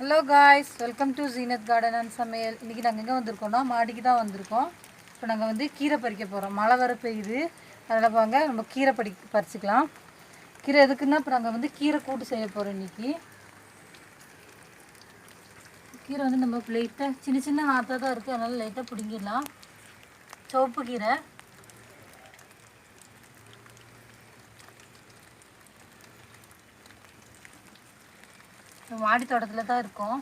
Hello guys welcome to Zeenath garden and சமையல் இன்றைக்கி நாங்கள் எங்கே வந்திருக்கோம்னா மாடிக்கு தான் வந்திருக்கோம். இப்போ நாங்கள் வந்து கீரை பறிக்க போகிறோம் மழை வர பெய்யுது. அதில் வாங்க நம்ம கீரை பறி பறிச்சுக்கலாம். கீரை எதுக்குன்னா இப்போ நாங்கள் வந்து கீரை கூட்டு செய்ய போகிறோம் இன்றைக்கி கீரை வந்து நம்ம லைட்டாக சின்ன சின்ன ஆற்றாக தான் இருக்குது அதனால் லைட்டாக பிடிங்கிடலாம். சிவப்பு கீரை. மாடி தோட்டத்தில் தான் இருக்கோம்.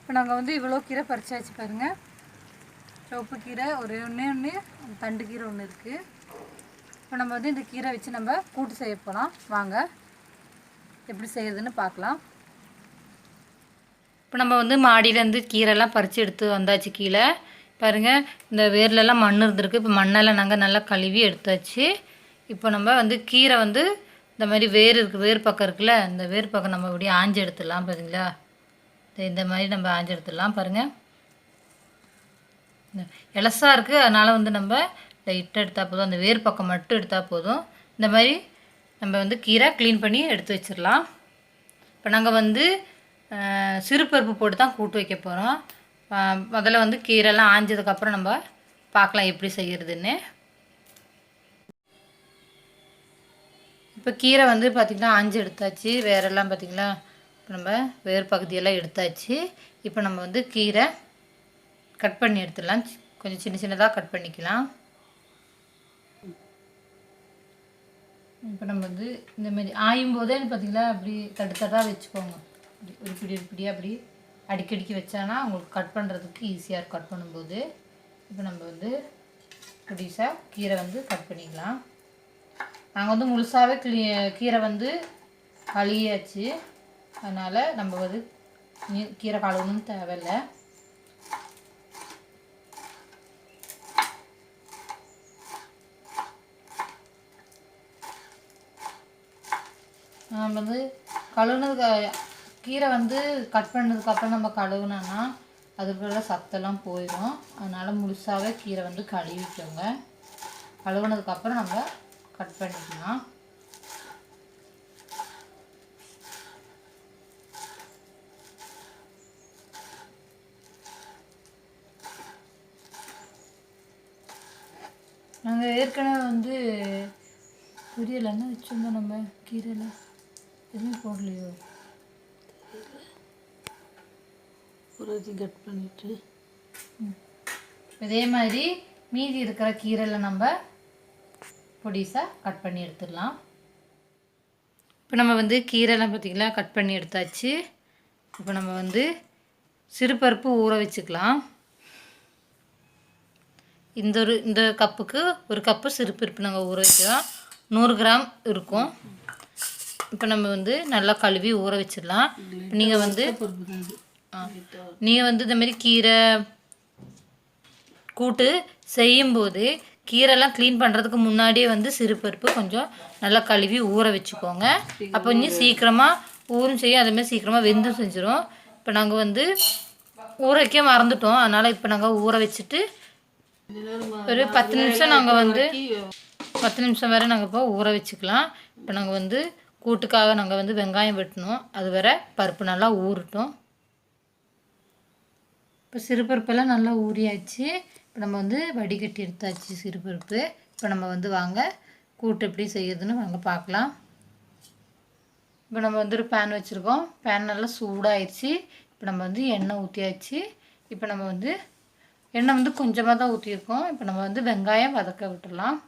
இப்போ நாங்கள் வந்து இவ்வளோ கீரை பறிச்சாச்சு பாருங்கள் சிவப்பு கீரை ஒரு ஒன்று ஒன்று தண்டு கீரை ஒன்று இருக்குது இப்போ நம்ம வந்து இந்த கீரை வச்சு நம்ம கூட்டு செய்ய போகலாம் வாங்க எப்படி செய்யறதுன்னு பார்க்கலாம். இப்போ நம்ம வந்து மாடியிலேருந்து கீரைலாம் பறித்து எடுத்து வந்தாச்சு கீழே. பாருங்கள் இந்த வேர்லெலாம் மண் இருந்திருக்கு. இப்போ மண்ணெல்லாம் நாங்கள் நல்லா கழுவி எடுத்தாச்சு. இப்போ நம்ம வந்து கீரை வந்து இந்த மாதிரி வேர் இருக்குது வேர் பக்கம் இருக்குல்ல இந்த வேர் பக்கம் நம்ம இப்படி ஆஞ்சு எடுத்துடலாம் பார்த்தீங்களா இந்த- மாதிரி நம்ம ஆஞ்சு எடுத்துடலாம் பாருங்கள் இலசாக இருக்குது அதனால் வந்து நம்ம லைட்டாக எடுத்தால் போதும். அந்த வேர் பக்கம் மட்டும் எடுத்தால் போதும். இந்த மாதிரி நம்ம வந்து கீரை க்ளீன் பண்ணி எடுத்து வச்சிடலாம். இப்போ நாங்கள் வந்து சிறுபருப்பு போட்டு தான் கூட்டு வைக்க போகிறோம் முதல்ல வந்து கீரைலாம் ஆஞ்சதுக்கப்புறம் நம்ம பார்க்கலாம் எப்படி செய்கிறதுன்னு இப்போ கீரை வந்து பார்த்திங்கன்னா ஆஞ்சு எடுத்தாச்சு. வேறெல்லாம் பார்த்திங்களா இப்போ நம்ம வேர் பகுதியெல்லாம் எடுத்தாச்சு. இப்போ நம்ம வந்து கீரை கட் பண்ணி எடுத்துடலாம். கொஞ்சம் சின்ன சின்னதாக கட் பண்ணிக்கலாம். இப்போ நம்ம வந்து இந்த மாதிரி ஆயும் போதே பார்த்திங்களா அப்படி தடுத்தடாக வச்சுக்கோங்க. ஒரு பிடி ஒரு பிடியாக அப்படி அடிக்கடிக்கு வச்சானா உங்களுக்கு கட் பண்ணுறதுக்கு ஈஸியாக இருக்கும் கட் பண்ணும்போது இப்போ நம்ம வந்து புடிசாக கீரை வந்து கட் பண்ணிக்கலாம். நாங்கள் வந்து முழுசாகவே கிளீ கீரை வந்து கழுகியாச்சு அதனால் நம்ம வந்து கீரை கழுவணும் தேவையில்லை. நம்ம வந்து கழுவுனதுக்கு கீரை வந்து கட் பண்ணதுக்கப்புறம் நம்ம கழுவுனோன்னா அதுக்குள்ள சத்தெல்லாம் போயிடும். அதனால் முழுசாகவே கீரை வந்து கழுவிக்கோங்க. கழுவுனதுக்கப்புறம் நம்ம கட் பண்ணிக்கலாம். நாங்கள் ஏற்கனவே வந்து புரியலைன்னா வச்சுருந்தோம் நம்ம? கீரையில்? எதுவும் போடலையோ? புரட்சி கட் பண்ணிட்டு. இதே மாதிரி மீதி இருக்கிற கீரையில் நம்ம பொடிசாக கட் பண்ணி எடுத்துடலாம். இப்போ நம்ம வந்து கீரைலாம் பார்த்திங்களா கட் பண்ணி எடுத்தாச்சு. இப்போ நம்ம வந்து சிறுபருப்பு ஊற வச்சுக்கலாம். இந்த ஒரு இந்த கப்புக்கு ஒரு கப்பு சிறுபருப்பு நாங்கள் ஊற வைக்கிறோம். நூறு கிராம் இருக்கும். இப்போ நம்ம வந்து நல்லா கழுவி ஊற வச்சிடலாம். நீங்கள் வந்து நீங்கள் வந்து இந்த மாதிரி கீரை கூட்டு செய்யும்போது கீரைலாம் க்ளீன் பண்ணுறதுக்கு முன்னாடியே வந்து சிறுபருப்பு கொஞ்சம் நல்லா கழுவி ஊற வச்சுக்கோங்க. அப்போ இன்னும் சீக்கிரமாக ஊறும் செய்யும். அதேமாதிரி சீக்கிரமாக வெந்தும் செஞ்சிடும் இப்போ நாங்கள் வந்து ஊற வைக்க மறந்துட்டோம். அதனால் இப்போ நாங்கள் ஊற வச்சுட்டு ஒரு பத்து நிமிஷம் நாங்கள் வந்து பத்து நிமிஷம் வரை நாங்கள் இப்போ ஊற வச்சுக்கலாம். இப்போ நாங்கள் வந்து கூட்டுக்காக நாங்கள் வந்து வெங்காயம் வெட்டணும். அது வரை பருப்பு நல்லா ஊறட்டும். இப்போ சிறுபருப்பெல்லாம் நல்லா ஊறியாச்சு. இப்போ நம்ம வந்து வடிகட்டி எடுத்தாச்சு சிறுபருப்பு. இப்போ நம்ம வந்து வாங்க கூட்டு எப்படி செய்கிறதுன்னு வாங்க பார்க்கலாம். இப்போ நம்ம வந்து ஒரு பேன் வச்சுருக்கோம். பேன் நல்லா சூடாகிடுச்சு இப்போ நம்ம வந்து எண்ணெய் ஊற்றியாச்சு இப்போ நம்ம வந்து எண்ணெய் வந்து கொஞ்சமாக தான் ஊற்றிருக்கோம் இப்போ நம்ம வந்து வெங்காயம் வதக்க விட்டுடலாம்.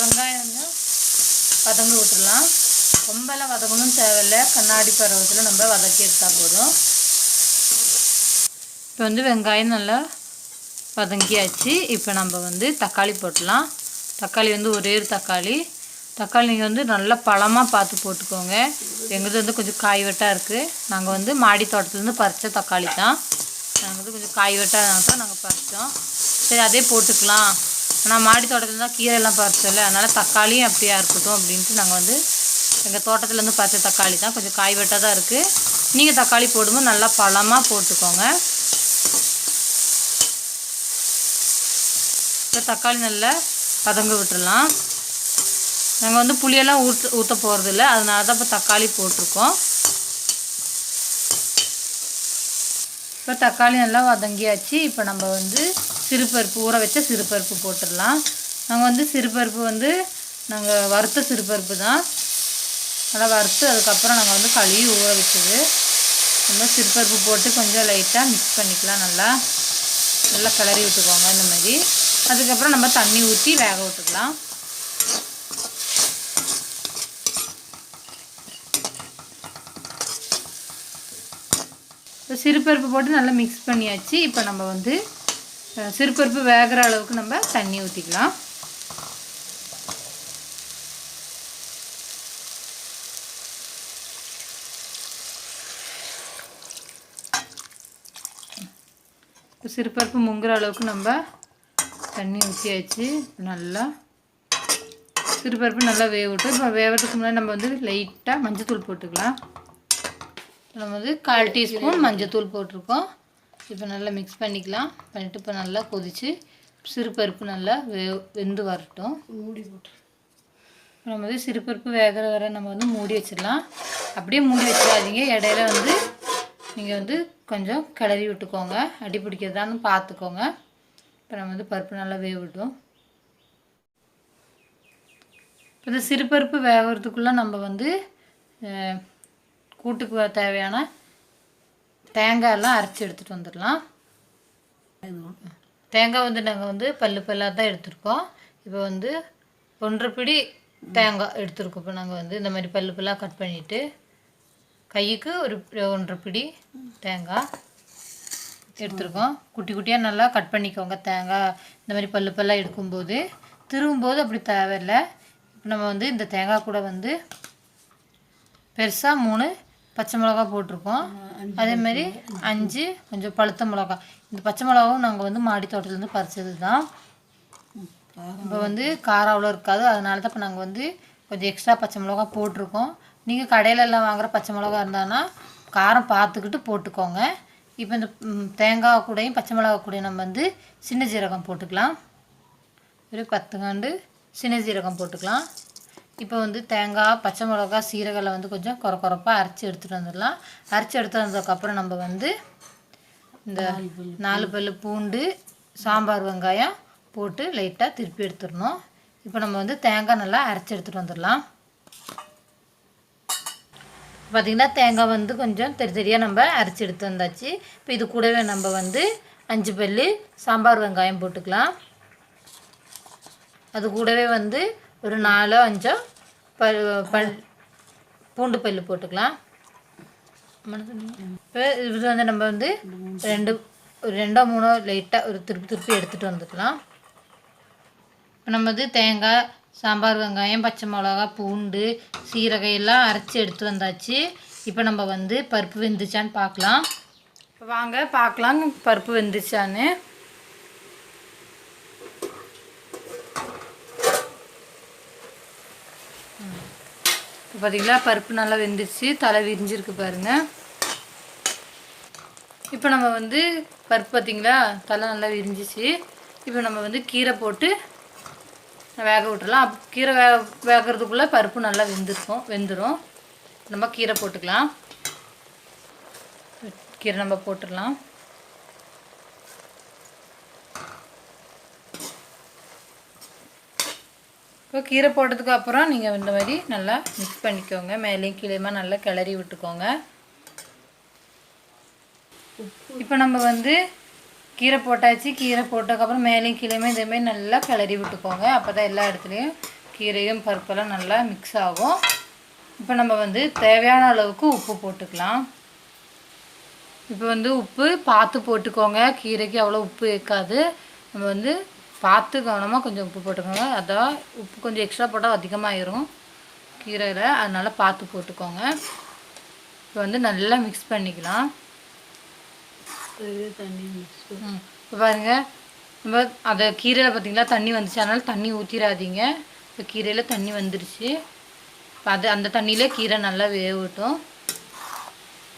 வெங்காயம் வந்து வதங்க விட்டுடலாம். ரொம்பலாம் வதக்கணும் தேவையில்ல. கண்ணாடி பருவத்தில் நம்ம வதக்கி எடுத்தால் போதும். இப்போ வந்து வெங்காயம் நல்லா வதங்கியாச்சு. இப்போ நம்ம வந்து தக்காளி போட்டலாம். தக்காளி வந்து ஒரே ஒரு தக்காளி. தக்காளி நீங்கள் வந்து நல்லா பழமாக பார்த்து போட்டுக்கோங்க. எங்களுது வந்து கொஞ்சம் காய் வெட்டாக இருக்குது நாங்கள் வந்து மாடி தோட்டத்துலேருந்து பறித்த தக்காளி தான். நாங்கள் வந்து கொஞ்சம் காய் வெட்டாக தான் நாங்கள் பறித்தோம் சரி அதே போட்டுக்கலாம். ஆனால் மாடி தோட்டத்தில் தான் கீரை எல்லாம் பறிச்சோம்ல. அதனால் தக்காளியும் அப்படியா இருக்கட்டும் அப்படின்ட்டு நாங்கள் வந்து எங்கள் தோட்டத்துலேருந்து பார்த்த தக்காளி தான். கொஞ்சம் காய் வெட்டாக தான் இருக்குது நீங்கள் தக்காளி போடும்போது நல்லா பழமாக போட்டுக்கோங்க. இப்போ தக்காளி நல்லா பதங்க விட்டுறலாம் நாங்கள் வந்து புளியெல்லாம் ஊற்ற ஊற்ற போகிறதில்ல அதனால தான் இப்போ தக்காளி போட்டிருக்கோம். இப்போ தக்காளி நல்லா வதங்கியாச்சு. இப்போ நம்ம வந்து சிறுபருப்பு ஊற வச்ச சிறுபருப்பு போட்டுடலாம். நாங்கள் வந்து சிறுபருப்பு வந்து நாங்கள் வறுத்த சிறுபருப்பு தான். நல்லா வறுத்து அதுக்கப்புறம் நாங்கள் வந்து கழுவி ஊற வச்சது. நம்ம சிறுபருப்பு போட்டு கொஞ்சம் லைட்டாக மிக்ஸ் பண்ணிக்கலாம் நல்லா. நல்லா கிளறி விட்டுக்கோங்க இந்த மாதிரி. அதுக்கப்புறம் நம்ம தண்ணி ஊற்றி வேக விட்டுக்கலாம். இப்போ சிறுபருப்பு போட்டு நல்லா மிக்ஸ் பண்ணியாச்சு. இப்போ நம்ம வந்து சிறுபருப்பு வேகிற அளவுக்கு நம்ம தண்ணி ஊற்றிக்கலாம் சிறுபருப்பு முங்குற அளவுக்கு நம்ம தண்ணி ஊற்றியாச்சு நல்லா சிறுபருப்பு நல்லா வேகட்டும். இப்போ வேகிறதுக்கு முன்னாடி நம்ம வந்து லைட்டாக மஞ்சத்தூள் போட்டுக்கலாம். நம்ம வந்து கால் டீஸ்பூன் மஞ்சத்தூள் போட்டிருக்கோம். இப்போ நல்லா மிக்ஸ் பண்ணிக்கலாம். பண்ணிவிட்டு இப்போ நல்லா கொதிச்சு சிறுபருப்பு நல்லா வே வெந்து வரட்டும். மூடி போட்டு நம்ம வந்து சிறுபருப்பு வேகிற வரை நம்ம வந்து மூடி வச்சிடலாம். அப்படியே மூடி வச்சிடாதீங்க. இடையில வந்து நீங்கள் வந்து கொஞ்சம் கிளறி விட்டுக்கோங்க. அடி பிடிக்கிறதான்னு பார்த்துக்கோங்க. இப்போ நம்ம வந்து பருப்பு நல்லா வேகட்டும். இப்போ இந்த சிறுபருப்பு வேகிறதுக்குள்ளே நம்ம வந்து கூட்டுக்கு தேவையான தேங்காயெல்லாம் அரைச்சி எடுத்துகிட்டு வந்துடலாம். தேங்காய் வந்து நாங்கள் வந்து பல்லு பல்லாக தான் எடுத்திருக்கோம். இப்போ வந்து ஒன்றரை பிடி தேங்காய் எடுத்துருக்கோம். இப்போ நாங்கள் வந்து இந்த மாதிரி பல்லு பல்லாக கட் பண்ணிவிட்டு கைக்கு ஒரு ஒன்றரை பிடி தேங்காய் எடுத்திருக்கோம். குட்டி குட்டியாக நல்லா கட் பண்ணிக்கோங்க. தேங்காய் இந்த மாதிரி பல்லு பல்லாக எடுக்கும்போது திருவும்போது அப்படி தேவையில்லை. இப்போ நம்ம வந்து இந்த தேங்காய் கூட வந்து பெருசாக மூணு பச்சை மிளகா போட்டிருக்கோம். அதே மாதிரி அஞ்சு கொஞ்சம் பழுத்த மிளகா இந்த பச்சை மிளகாவும் நாங்கள் வந்து மாடி தோட்டத்துலேருந்து பறிச்சது தான். இப்போ வந்து காரம் அவ்வளோ இருக்காது. அதனால தான் இப்போ நாங்கள் வந்து கொஞ்சம் எக்ஸ்ட்ரா பச்சை மிளகா போட்டிருக்கோம். நீங்கள் கடையில எல்லாம் வாங்குற பச்சை மிளகா இருந்தானா காரம் பார்த்துக்கிட்டு போட்டுக்கோங்க. இப்போ இந்த தேங்காய் கூடயும் பச்சை மிளகா கூடயும் நம்ம வந்து சின்ன ஜீரகம் போட்டுக்கலாம். ஒரு பத்து காண்டு சின்ன ஜீரகம் போட்டுக்கலாம். இப்போ வந்து தேங்காய் பச்சை மிளகா சீரகெல்லாம் வந்து கொஞ்சம் குறை குறைப்பாக அரைச்சி எடுத்துகிட்டு வந்துடலாம். அரைச்சி எடுத்து வந்ததுக்கப்புறம் நம்ம வந்து இந்த நாலு பல்லு பூண்டு சாம்பார் வெங்காயம் போட்டு லைட்டாக திருப்பி எடுத்துடணும். இப்போ நம்ம வந்து தேங்காய் நல்லா அரைச்சி எடுத்துகிட்டு வந்துடலாம். பார்த்திங்கன்னா தேங்காய் வந்து கொஞ்சம் தெரி தெரியாக நம்ம அரைச்சி எடுத்து வந்தாச்சு. இப்போ இது கூடவே நம்ம வந்து அஞ்சு பல்லு சாம்பார் வெங்காயம் போட்டுக்கலாம். அது கூடவே வந்து ஒரு நாலோ அஞ்சோ பல் பல் பூண்டு பல் போட்டுக்கலாம். இப்போ இது வந்து நம்ம வந்து ரெண்டு ஒரு ரெண்டோ மூணோ லைட்டாக ஒரு திருப்பி திருப்பி எடுத்துகிட்டு வந்துக்கலாம். இப்போ நம்ம வந்து தேங்காய் சாம்பார் வெங்காயம் பச்சை மிளகா பூண்டு சீரகம் எல்லாம் அரைச்சி எடுத்து வந்தாச்சு. இப்போ நம்ம வந்து பருப்பு வெந்துச்சான்னு பார்க்கலாம் இப்போ வாங்க பார்க்கலாம் பருப்பு வெந்துச்சான்னு. இப்போ பார்த்தீங்களா பருப்பு நல்லா வெந்துருச்சு. தலை விரிஞ்சிருக்கு பாருங்க. இப்போ நம்ம வந்து பருப்பு பார்த்தீங்களா தலை நல்லா விரிஞ்சிச்சு. இப்போ நம்ம வந்து கீரை போட்டு வேக விட்டுறலாம் அப் கீரை வேக வேகிறதுக்குள்ளே பருப்பு நல்லா வெந்திருக்கும் வெந்துடும் நம்ம கீரை போட்டுக்கலாம். கீரை நம்ம போட்டுடலாம். இப்போ கீரை போட்டதுக்கு அப்புறம் நீங்கள் இந்த மாதிரி நல்லா மிக்ஸ் பண்ணிக்கோங்க. மேலேயும் கீழேயுமா நல்லா கிளறி விட்டுக்கோங்க. இப்போ நம்ம வந்து கீரை போட்டாச்சு கீரை போட்டதுக்கப்புறம் மேலேயும் கீழேயுமே இதேமாரி நல்லா கிளறி விட்டுக்கோங்க. அப்போ தான் எல்லா இடத்துலையும் கீரையும் பருப்பெல்லாம் நல்லா மிக்ஸ் ஆகும். இப்போ நம்ம வந்து தேவையான அளவுக்கு உப்பு போட்டுக்கலாம். இப்போ வந்து உப்பு பார்த்து போட்டுக்கோங்க. கீரைக்கு அவ்வளோ உப்பு இருக்காது. நம்ம வந்து பார்த்து கவனமாக கொஞ்சம் உப்பு போட்டுக்கோங்க. அதான் உப்பு கொஞ்சம் எக்ஸ்ட்ரா போட்டால் அதிகமாகிரும் கீரையில் அதனால் பார்த்து போட்டுக்கோங்க. இப்போ வந்து நல்லா மிக்ஸ் பண்ணிக்கலாம் அதுவே தண்ணி மிக்ஸ் ம் இப்போ பாருங்கள் நம்ம அதை கீரையில் பார்த்தீங்களா தண்ணி வந்துச்சு. அதனால் தண்ணி ஊற்றிடாதீங்க இப்போ கீரையில் தண்ணி வந்துருச்சு. அது அந்த தண்ணியிலே கீரை நல்லா வேகட்டும்.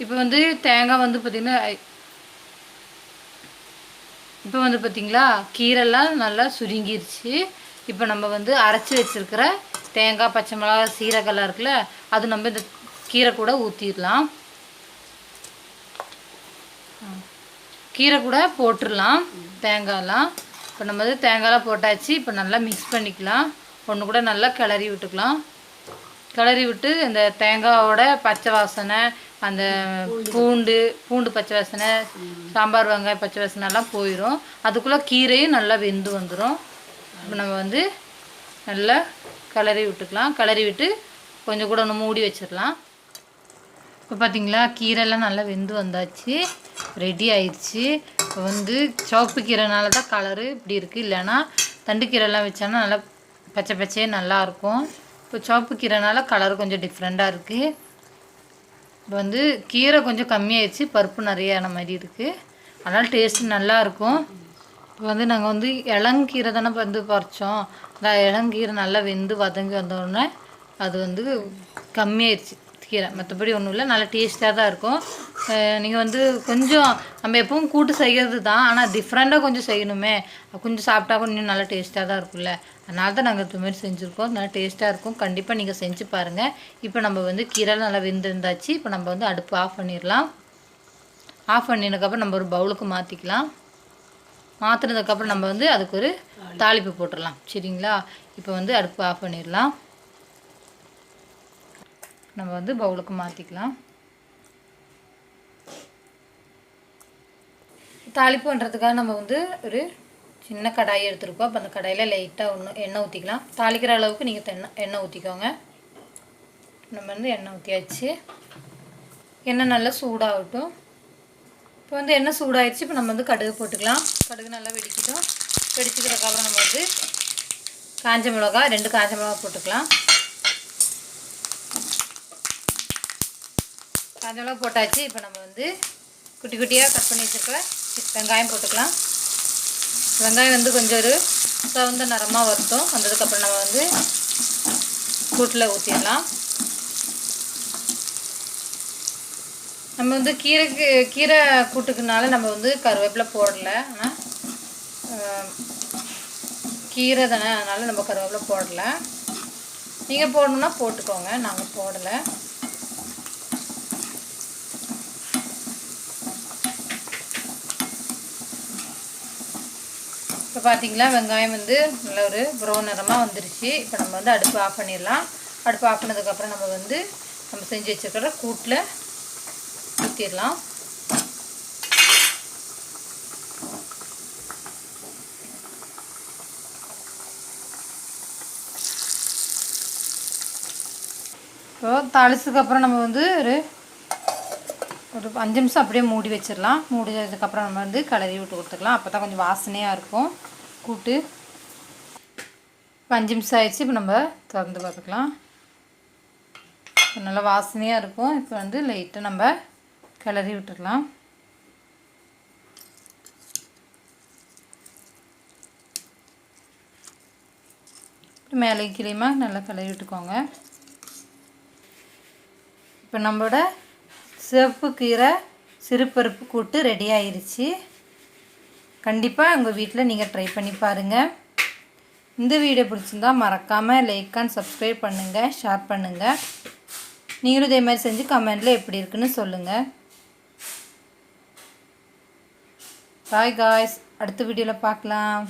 இப்போ வந்து தேங்காய் வந்து பார்த்திங்கன்னா இப்போ வந்து பார்த்திங்களா கீரைலாம் நல்லா சுருங்கிருச்சு. இப்போ நம்ம வந்து அரைச்சி வச்சிருக்கிற தேங்காய் பச்சை மிளகா சீரகெல்லாம் இருக்குல்ல அது நம்ம இந்த கீரை கூட ஊற்றிடலாம் கீரை கூட போட்டுடலாம் தேங்காயெல்லாம் இப்போ நம்ம வந்து தேங்காயெல்லாம் போட்டாச்சு இப்போ நல்லா மிக்ஸ் பண்ணிக்கலாம். ஒன்று கூட நல்லா கிளறி விட்டுக்கலாம். கிளறி விட்டு இந்த தேங்காயோட பச்சை வாசனை அந்த பூண்டு பூண்டு பச்சை வாசனை சாம்பார் வெங்காயம் பச்சை வாசனைலாம் போயிடும் அதுக்குள்ளே கீரையும் நல்லா வெந்து வந்துடும் இப்போ நம்ம வந்து நல்லா கிளறி விட்டுக்கலாம். கிளறி விட்டு கொஞ்சம் கூட ஒன்று மூடி வச்சிடலாம். இப்போ பார்த்தீங்களா கீரைலாம் நல்லா வெந்து வந்தாச்சு. ரெடி ஆயிடுச்சு. இப்போ வந்து சிவப்பு கீரைனால தான் கலரு இப்படி இருக்குது இல்லைன்னா தண்டு கீரைலாம் வச்சோன்னா நல்லா பச்சை பச்சையே நல்லாயிருக்கும் இப்போ சிவப்பு கீரைனால கலர் கொஞ்சம் டிஃப்ரெண்ட்டாக இருக்குது இப்போ வந்து கீரை கொஞ்சம் கம்மியாயிடுச்சு. பருப்பு நிறையான மாதிரி இருக்குது அதனால் டேஸ்ட்டு நல்லா இருக்கும். இப்போ வந்து நாங்கள் வந்து இளங்கீரை தானே வந்து பறித்தோம் அந்த இளங்கீரை நல்லா வெந்து வதங்கி வந்தோடனே அது வந்து கம்மியாயிடுச்சு. கீரை. மற்றபடி ஒன்றும் இல்லை. நல்லா டேஸ்ட்டாக தான் இருக்கும். நீங்கள் வந்து கொஞ்சம் நம்ம எப்பவும் கூட்டு செய்கிறது தான். ஆனால் டிஃப்ரெண்ட்டாக கொஞ்சம் செய்யணுமே. கொஞ்சம் சாப்பிட்டா கொஞ்சம் நல்லா டேஸ்ட்டாக தான் இருக்கும்ல. அதனால தான் நாங்கள் இது மாதிரி செஞ்சுருக்கோம். நல்லா டேஸ்ட்டாக இருக்கும். கண்டிப்பாக நீங்கள் செஞ்சு பாருங்கள் இப்போ நம்ம வந்து கீரை நல்லா வெந்திருந்தாச்சு. இப்போ நம்ம வந்து அடுப்பு ஆஃப் பண்ணிடலாம். ஆஃப் பண்ணினதுக்கப்புறம் நம்ம ஒரு பவுலுக்கு மாற்றிக்கலாம் மாற்றினதுக்கப்புறம் நம்ம வந்து அதுக்கு ஒரு தாளிப்பு போட்டுடலாம். சரிங்களா? இப்போ வந்து அடுப்பு ஆஃப் பண்ணிடலாம். நம்ம வந்து பவுலுக்கு மாற்றிக்கலாம் தாளிப்பு பண்ணுறதுக்காக நம்ம வந்து ஒரு சின்ன கடாய் எடுத்துருக்கோம். அப்போ அந்த கடாயில் லைட்டாக ஒன்று எண்ணெய் ஊற்றிக்கலாம் தாளிக்கிற அளவுக்கு நீங்கள் தென்ன எண்ணெய் ஊற்றிக்கோங்க நம்ம வந்து எண்ணெய் ஊற்றியாச்சு எண்ணெய் நல்லா சூடாகட்டும். இப்போ வந்து எண்ணெய் சூடாயிடுச்சு இப்போ நம்ம வந்து கடுகு போட்டுக்கலாம். கடுகு நல்லா வெடிக்கட்டும். வெடிச்சதுக்கப்புறம் நம்ம வந்து காஞ்ச மிளகா ரெண்டு காஞ்ச மிளகா போட்டுக்கலாம். காஞ்ச போட்டாச்சு. இப்போ நம்ம வந்து குட்டி குட்டியாக கட் பண்ணி வச்சுருக்க வெங்காயம் போட்டுக்கலாம். வெங்காயம் வந்து கொஞ்சம் ஒரு சிவந்த நிறமாக வருத்தோம் வந்ததுக்கப்புறம் நம்ம வந்து கூட்டில் ஊற்றிடலாம் நம்ம வந்து கீரைக்கு கீரை கூட்டுக்குனால நம்ம வந்து கருவேப்பிலை போடல. ஆனால் கீரை தானே அதனால் நம்ம கருவேப்பிலை போடலை. நீங்கள் போடணுன்னா போட்டுக்கோங்க. நாங்கள் போடலை. இப்போ பார்த்தீங்களா வெங்காயம் வந்து நல்ல ஒரு ப்ரௌன் நிறமாக வந்துருச்சு. இப்போ நம்ம வந்து அடுப்பு ஆஃப் பண்ணிடலாம். அடுப்பு ஆஃப் பண்ணதுக்கப்புறம் நம்ம வந்து நம்ம செஞ்சு வச்சுருக்கிற கூட்டில் ஊற்றிடலாம் இப்போ தாளிச்சதுக்கப்புறம் நம்ம வந்து ஒரு ஒரு அஞ்சு நிமிஷம் அப்படியே மூடி வச்சிடலாம். மூடி வச்சதுக்கப்புறம் நம்ம வந்து கலரி விட்டு கொடுத்துக்கலாம். அப்போ தான் கொஞ்சம் வாசனையாக இருக்கும். கூட்டு. இப்போ அஞ்சு நிமிஷம் ஆயிடுச்சு. இப்போ நம்ம திறந்து பார்த்துக்கலாம். இப்போ நல்லா வாசனையாக இருக்கும். இப்போ வந்து லைட்டாக நம்ம கிளறி விட்டுடலாம். மேலே கிளியுமா நல்லா கிளறி விட்டுக்கோங்க. இப்போ நம்மளோட சிவப்பு கீரை சிறுபருப்பு கூட்டு ரெடி ஆயிருச்சு. கண்டிப்பாக உங்கள் வீட்டில் நீங்கள் ட்ரை பண்ணி பாருங்கள் இந்த வீடியோ பிடிச்சிருந்தா மறக்காமல் லைக் அண்ட் சப்ஸ்கிரைப் பண்ணுங்கள் ஷேர் பண்ணுங்கள் நீங்களும் இதே மாதிரி செஞ்சு கமெண்டில் எப்படி இருக்குன்னு சொல்லுங்கள் பாய் காய்ஸ் அடுத்த வீடியோவில் பார்க்கலாம்.